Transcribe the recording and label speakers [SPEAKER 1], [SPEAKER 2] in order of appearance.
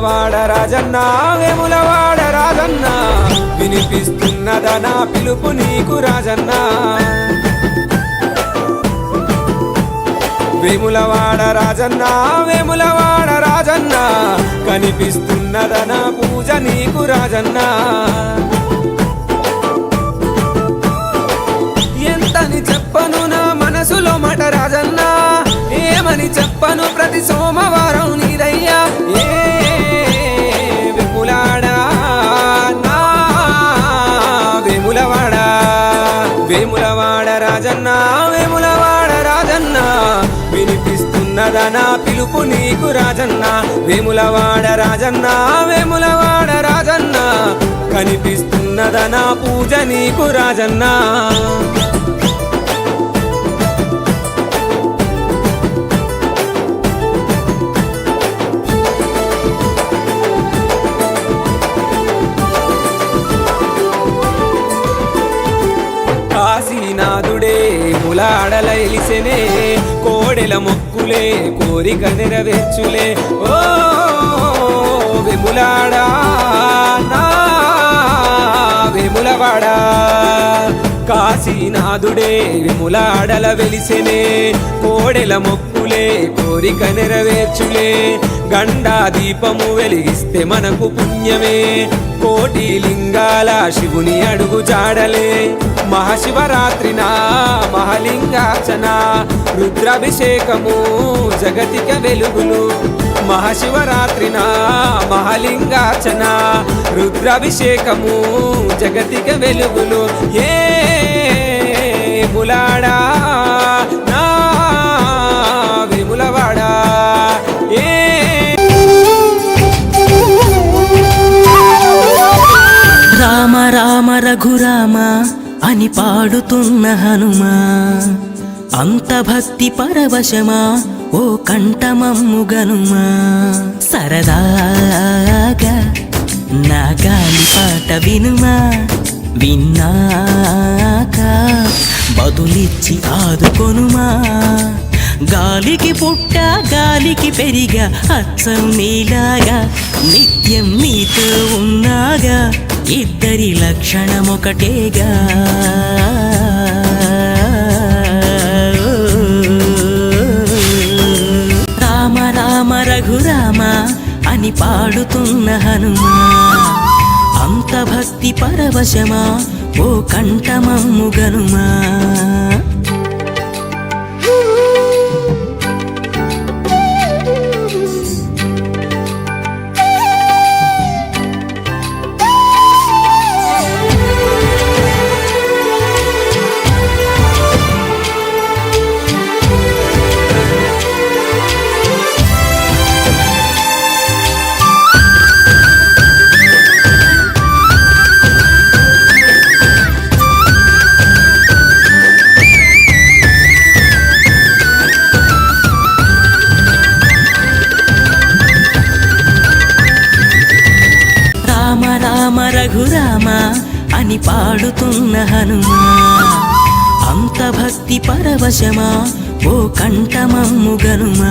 [SPEAKER 1] వేములవాడ రాజన్న వేములవాడ రాజన్న? వినిపిస్తున్నదా నా పిలుపు నీకు రాజన్న. వేములవాడ రాజన్న వేములవాడ రాజన్న కనిపిస్తున్నదా నా పూజ నీకు రాజన్న. ఎంతని చెప్పను నా మనసులో మాట రాజన్న ఏమని చెప్పను ప్రతి సోమవారం రాజన్న వేములవాడ రాజన్న వినిపిస్తున్నదా నా పిలుపు నీకు రాజన్న. వేములవాడ రాజన్న వేములవాడ రాజన్న కనిపిస్తున్నదా నా పూజ నీకు రాజన్నా. ములాడల ఎలిసెనే కోడెల మొక్కులే కోరిక నెరవేర్చులే. ఓ వెములాడా నా వెములవాడా. కాశీనాథుడే విములాడల వెలిసెనే కోడెల మొక్కులే కోరిక నెరవేర్చులే. గండా దీపము వెలిగిస్తే మనకు పుణ్యమే. కోటి లింగాల శివుని అడుగు జాడలే మహాశివరాత్రిన మహాలింగార్చన రుద్రాభిషేకము జగతిక వెలుగులు. మహాశివరాత్రిన మహాలింగార్చన రుద్రాభిషేకము జగతిక వెలుగులు. ఏ ములాడా.
[SPEAKER 2] రామ రఘురామ అని పాడుతున్న హనుమా. అంత భక్తి పరవశమా ఓ కంఠమమ్ముగనుమా సరదాగా నా గాలి పాట వినుమా. విన్నాక బదులిచ్చి ఆదుకొనుమా. గాలికి పుట్ట గాలికి పెరిగా అచ్చం నీలాగా నిత్యం నీతో ఉన్నాగా ఇద్దరి లక్షణం ఒకటేగా. రామ రామ రఘురామ అని పాడుతున్న హనుమా అంత భక్తి పరవశమా ఓ కంఠమమ్ము అని పాడుతున్న హనుమా. అంత భక్తి పరవశమా ఓ కంఠమమ్ము గనుమా.